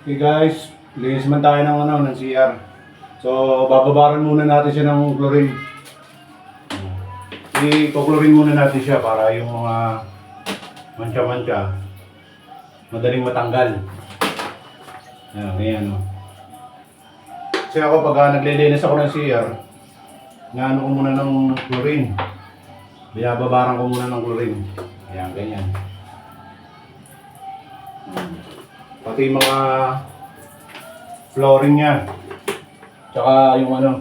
Okay guys, linis man tayo ng ano, ng CR. So, bababaran muna natin siya ng chlorine. I-chlorine muna natin siya para yung mga mancha-mancha madaling matanggal. Ayan, ganyan no. Kasi ako pag naglilinis ako ng CR, naano ko muna ng chlorine. Binababaran ko muna ng chlorine. Ayan, ganyan. Pati mga flooring niya. Tsaka yung ano.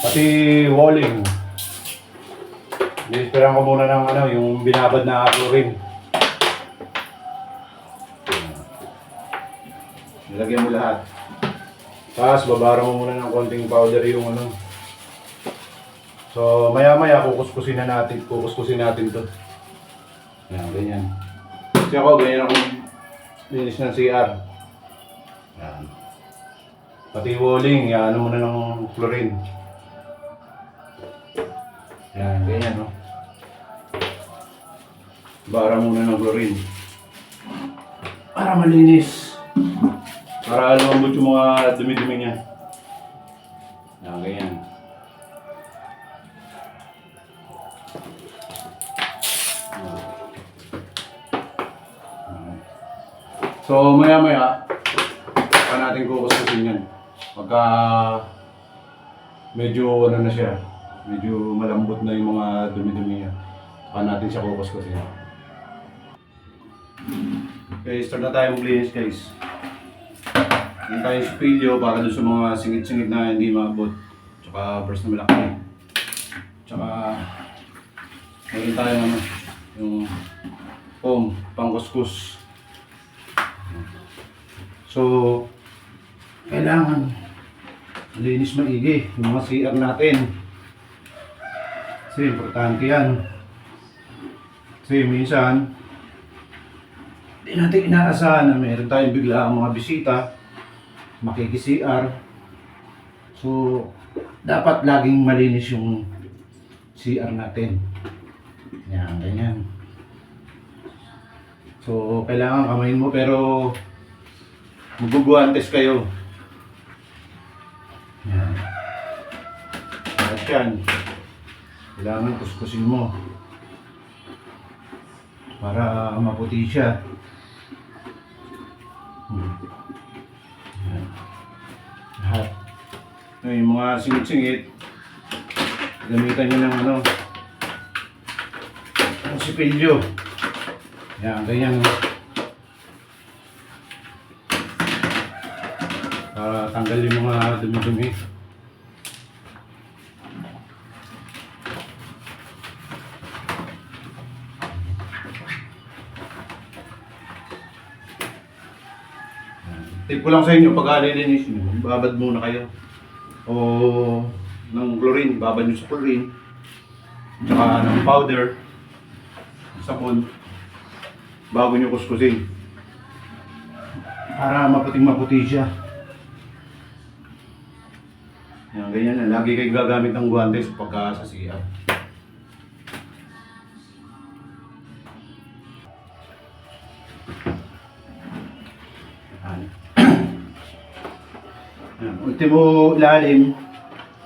Pati walling. Nispiran ko muna ng ano, yung binabad na flooring. Nilagyan mo lahat. Tapos babara mo muna ng konting powder yung ano. So maya maya kukuskusin na natin, kukuskusin natin to. Yan, ganyan. Kasi ako, ganyan ako linis ng CR. Yan. Pati walling, yan, ano muna ng chlorine. Yan, ganyan, no? Bara muna ng chlorine. Para malinis. Para lumambot yung mga dumi-dumi niya. Yan, ganyan. So, maya-maya, pa natin kukuskusin yan. Pagka medyo ano na siya, medyo malambot na yung mga dumi-dumi niya. Pa natin siya kukuskusin. Okay, start na tayo maglinis guys. Yung tayo spilyo para doon sa mga singit-singit na hindi maabot. Tsaka burst na malaki. Tsaka meron tayo ano, yung foam, pangkuskus. So, kailangan malinis maigi yung mga CR natin. Kasi importante yan. Kasi minsan, hindi natin inaasahan na meron tayong bigla ang mga bisita, makiki-CR. So, dapat laging malinis yung CR natin. Yan, ganyan. So, kailangan kamayin mo pero maguguantes kayo. Yan. At yan. Kailangan kuskusin mo. Para maputi siya. Hmm. Yan. Lahat. Ngayon, yung mga singit-singit, gamitan nyo ng ano, ng sipilyo. Yan, ganyan. Para tanggal yung mga dumi-dumi. Tip ko lang sa inyo, pag alilinis nyo, babad muna kayo. O ng chlorine, babad nyo sa chlorine. Tsaka ng powder, sabon, bago nyo kuskusin. Para maputing maputi siya. Yan, ganyan na. Lagi kayo gagamit ng guantes pagka sa CR. Ultimo ilalim,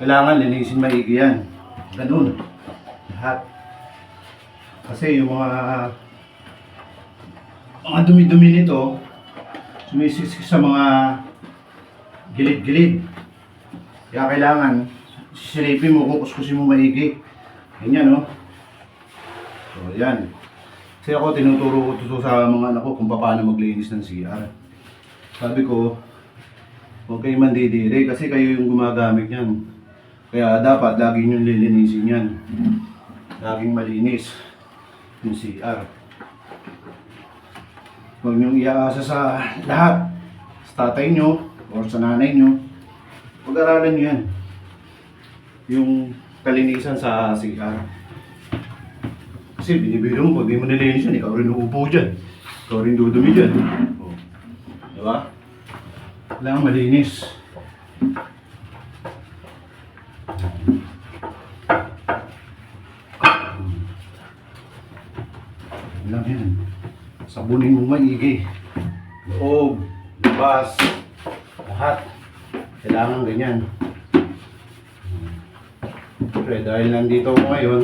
kailangan linisin maigi yan. Ganun. Lahat. Kasi yung mga mga dumi-dumi nito, sumisisik sa mga gilid-gilid. Kaya kailangan, sisilipin mo, kukuskusin mo maigi. Ganyan, no? So, yan. Kasi ako, tinuturo ko sa mga anak ko kung paano maglinis ng CR. Sabi ko, huwag kayo mandidiri kasi kayo yung gumagamit yan. Kaya dapat lagi nyo lilinisin yan. Laging malinis yung CR. Huwag nyo iaasa sa lahat. Sa tatay nyo or sa nanay nyo. Pag-aralan nyo yan. Yung kalinisan sa CR. Kasi binibiro mo, pag di mo nilinis yan, ikaw rin uupo dyan. Ikaw rin dudumi dyan. Oh. Diba? Kailangan malinis. Lang yan. Sabunin mo maigi. Loob, labas, lahat. Kailangan ganyan. Siyempre, dahil nandito ako ngayon,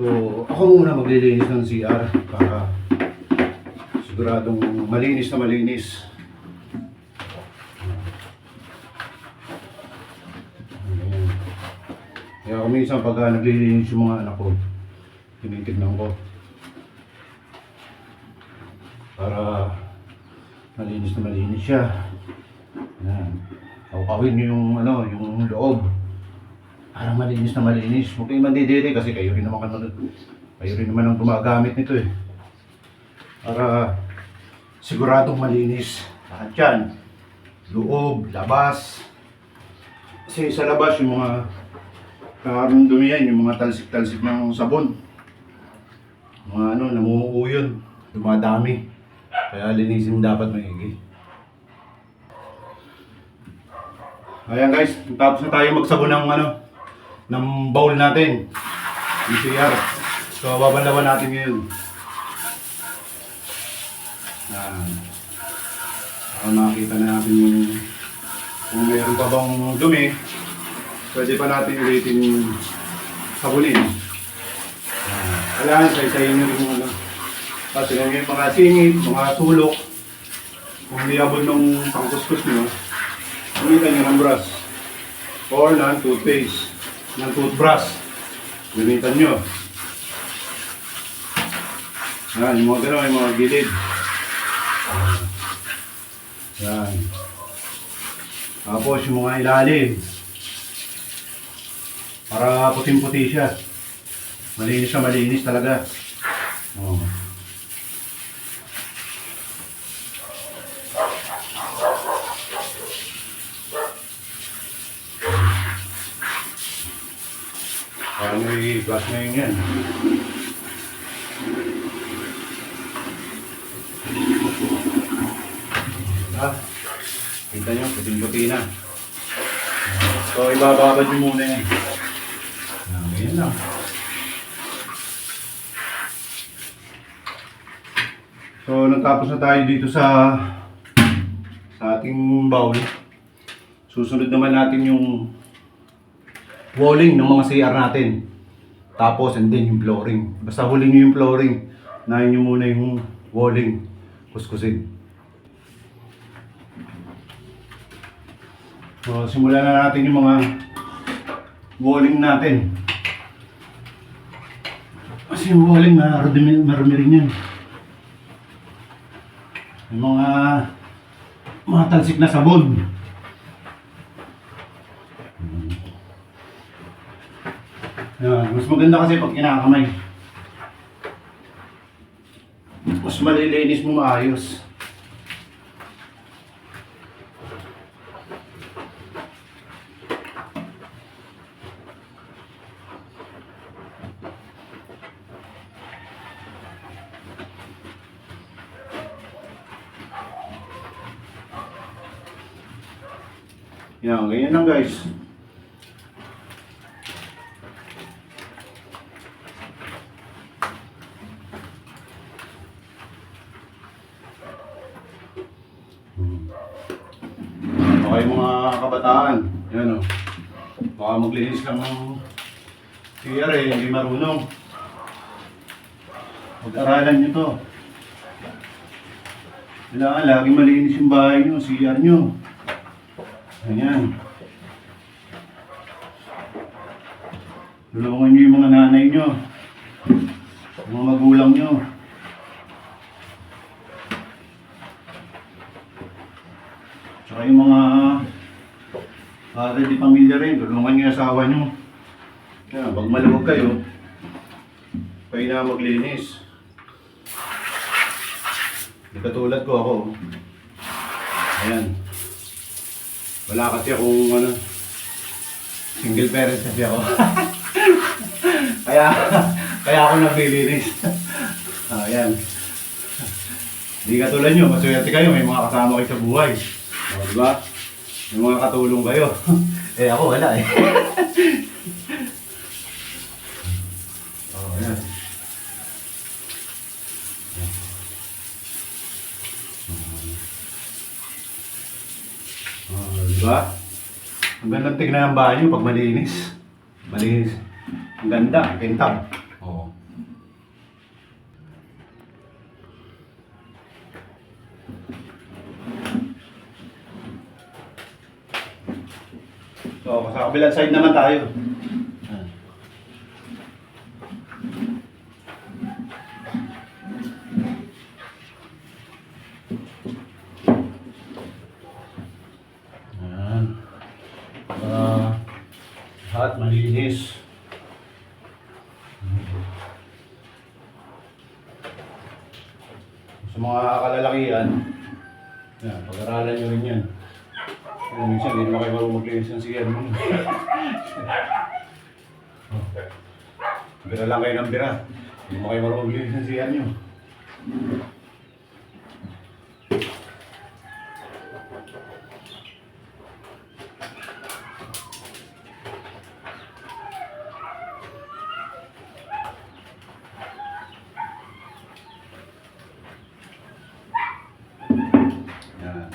so ako muna maglilinis ng CR para siguradong malinis na malinis. Kaya ako minsan pag ah, naglilinis yung mga anak ko, tinitignan ko. Para malinis na malinis siya. Yan. Kawkawin niyo yung ano, yung loob. Para malinis na malinis. Huwag kayong mandidiri kasi kayo rin naman kayo rin naman ang gumagamit nito eh. Para siguradong malinis. Lahat yan. Loob, labas. Kasi sa labas yung mga karundumi yan, yung mga talsik-talsik ng sabon. Mga ano, namumuo yun. Dumadami. Kaya linisin dapat maigi. Ayan guys, tapos na tayo magsabon ng ano, ng bowl natin. Yung CR. So, babalawan natin ngayon. Ayan. Para makita na natin yung kung mayroon pa bang dumi, pwede pa natin ulitin sabunin. Ayan. Kailangan sa isa yun yung ano. Kasi yung mga singit, mga sulok, kung niyabot ng pangkuskus nyo, gamitan nyo ng brush. Or ng toothpaste, ng toothbrush. Gamitan nyo. Yan, yung mga gano'n, yung mga gilid. Yan. Tapos yung mga ilalim. Para puting-puti siya. Malinis na malinis talaga. Oh. Paano i-brush na yun yan? Ah, kita nyo, puting-puti na. So, ibababad nyo muna yan. Lang. So, natapos na tayo dito sa sa ating bowl. Susunod naman natin yung walling ng mga CR natin. Tapos, and then yung flooring. Basta huli nyo yung flooring. Nahin nyo muna yung walling. Kuskusin. So, simulan na natin yung mga walling natin. Yung walling, marumi, marumi rin yan. Yung mga mga talsik na sabon. Yan, mas maganda kasi pag kinakamay. Mas malilinis mo maayos. Yan, ganyan lang guys. Ano kayo mga kabataan? Yan o. Baka maglinis lang ng CR eh, hindi marunong. Pag-aralan nyo to. Kailangan laging malinis yung bahay nyo, CR nyo. Ayan. Tulungan nyo yung mga nanay nyo. Mga magulang nyo. Tsaka yung mga para di pamilya rin, tulungan nyo yung asawa nyo. Kaya, pag maluwag kayo, kayo na maglinis. Hindi katulad ko ako. Ayan. Wala kasi akong ano, single parent kasi ako. kaya, kaya ako naglilinis. ah, yan. Hindi katulad nyo, maswerte kayo, may mga kasama kayo sa buhay. O, di ba? May mga katulong kayo. eh ako wala eh. oh, yan. Diba? Ang ganda tignan ang bahay niyo pag malinis. Malinis. Ang ganda, kintab. Oo. So, sa kabilang side naman tayo. Yan. Yan. Ah, lahat malinis. Sa mga kalalakihan, yan, pag-aralan nyo rin yan. Kaya minsan, hindi naman kayo marunong maglinis ng CR mo. oh. Bira lang kayo ng bira. Hindi mo kayo marunong maglinis ng CR nyo. Yan.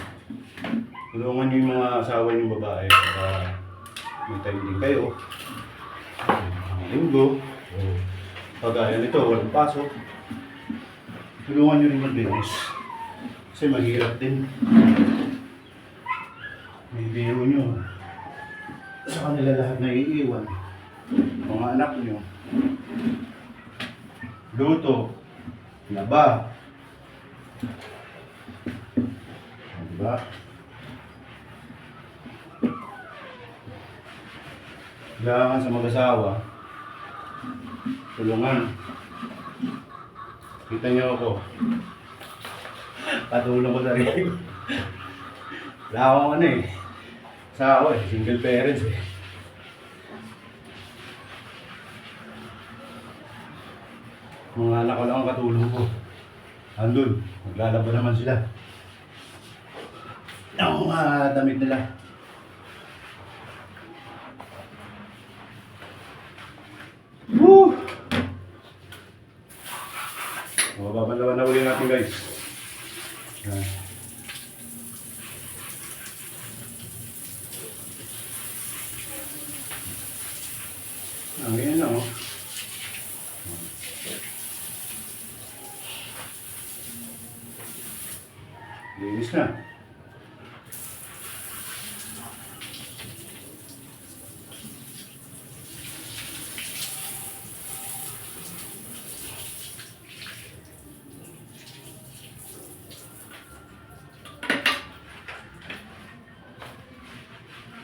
Tulungan niyo yung mga asawa niyong babae para may time din kayo. Ang linggo. O pagaya nito, walang pasok. Tulungan niyo rin maglinis. Kasi mahirap din. May biro niyo. Sa kanila lahat na iiwan. Mga anak niyo. Luto. Laba. Diba? Kailangan sa mag-asawa, tulungan. Kita niyo ako. Patulong ko sa sarili ko. Wala akong ano eh. Asawa eh, single parents eh. Mga anak ko lang ang katulong ko. Andun, maglalaba naman sila. Ang mga damit nila. Woo! O, babalawan na uli natin guys. Yan. Ah, ganyan lang oh. Linis na.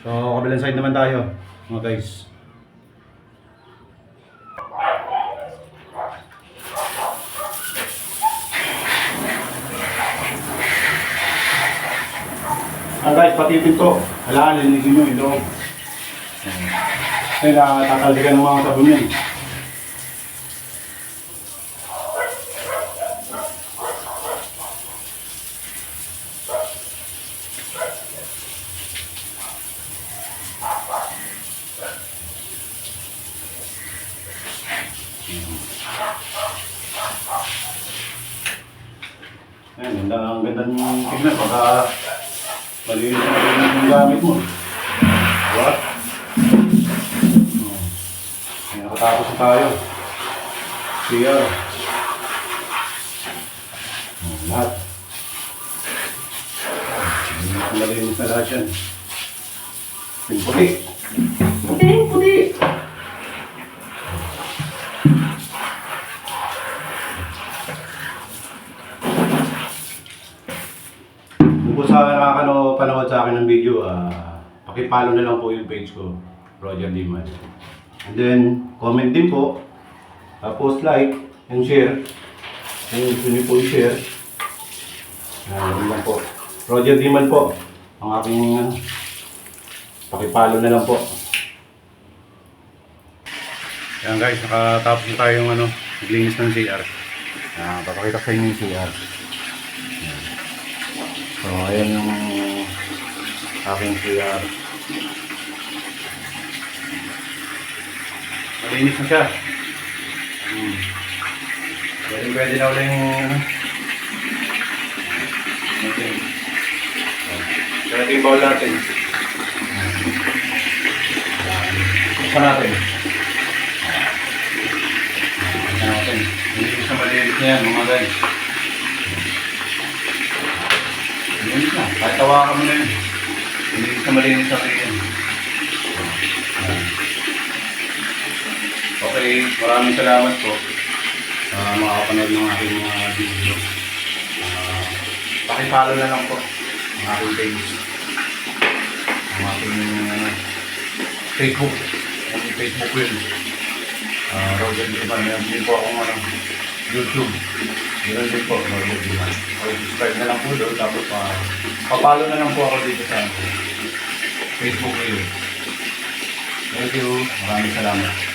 So, kabilang side naman tayo, mga guys. Ah guys, pati pinto. Kailangan linisin nyo yung loob. Kasi natataldigan ng mga sabon yan. Ayan, ganda, ang ganda ng tignan. Baka malinis na malinis yung gamit mo. Diba? Oh. Ayan, nakatapos na tayo. CR. Lahat. Malinis na lahat yan. Yung puti. Puti, puti. Kung sa nakakano panood sa akin ng video, ah, pakipalo na lang po yung page ko, Roger Diman. And then, comment din po, tapos like and share. Kung gusto niyo po i-share, yun lang po. Roger Diman po, ang aking ah, pakipalo na lang po. Yan guys, nakatapos na tayong ano, naglinis ng CR. Ah, papakita sa inyo yung CR. So, ayan yung aking CR. Malinis na siya. Hmm. Pwede, pwede na ulit yung ano. Okay. So, ito yung bowl natin. Buksan natin. Buksan natin. Hindi sa malinis na yan, mga guys. Malinis na. Kahit tawakan mo na yun. Hindi sa malinis sa yan. Yan. Okay, maraming salamat po sa makakapanood ng aking mga video. Uh, pakipalo na lang po ang aking page. Ang aking ano, Facebook. Ang Facebook yun. Uh, Roger Liman. Meron din po akong ano, YouTube. Meron din po, Roger. Okay, subscribe na lang po doon. Tapos pa, papalo na lang po ako dito sa Facebook yun. Thank you. Maraming salamat.